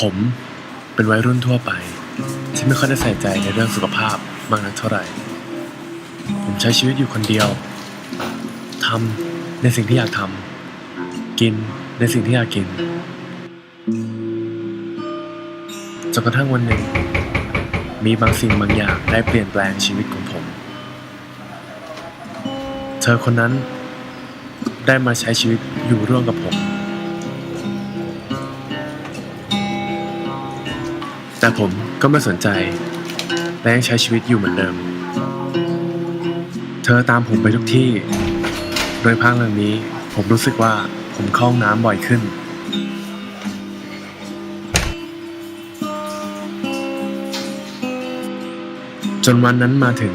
ผมเป็นวัยรุ่นทั่วไป ที่ไม่ค่อยได้ใส่ใจในเรื่องสุขภาพมากนักเท่าไหร่ ผมใช้ชีวิตอยู่คนเดียวทำในสิ่งที่อยากทำกินในสิ่งที่อยากกินจนกระทั่งวันหนึ่ง มีบางสิ่งบางอย่างได้เปลี่ยนแปลงชีวิตของผม เธอคนนั้นได้มาใช้ชีวิตอยู่ร่วมกับผม แต่ผมก็ไม่สนใจ และยังใช้ชีวิตอยู่เหมือนเดิม เธอตามผมไปทุกที่ โดยพักหลังนี้ผมรู้สึกว่าผมเข้าห้องน้ำบ่อยขึ้น จนวันนั้นมาถึง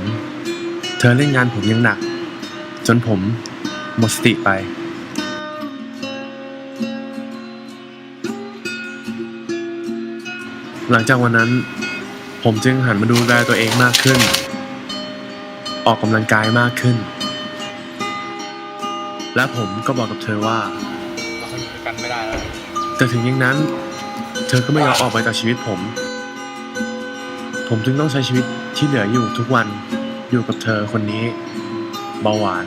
เธอเล่นงานผมยังหนัก จนผมหมดสติไป หลังจากวันนั้น ผมจึงหันมาดูแลตัวเองมากขึ้น ออกกำลังกายมากขึ้น และผมก็บอกกับเธอว่าเราจะอยู่ด้วยกันไม่ได้แล้วแต่ถึงอย่างนั้น เธอก็ไม่ยอมออกไปจากชีวิตผม ผมจึงต้องใช้ชีวิตที่เหลืออยู่ทุกวันอยู่กับเธอคนนี้ เบาหวาน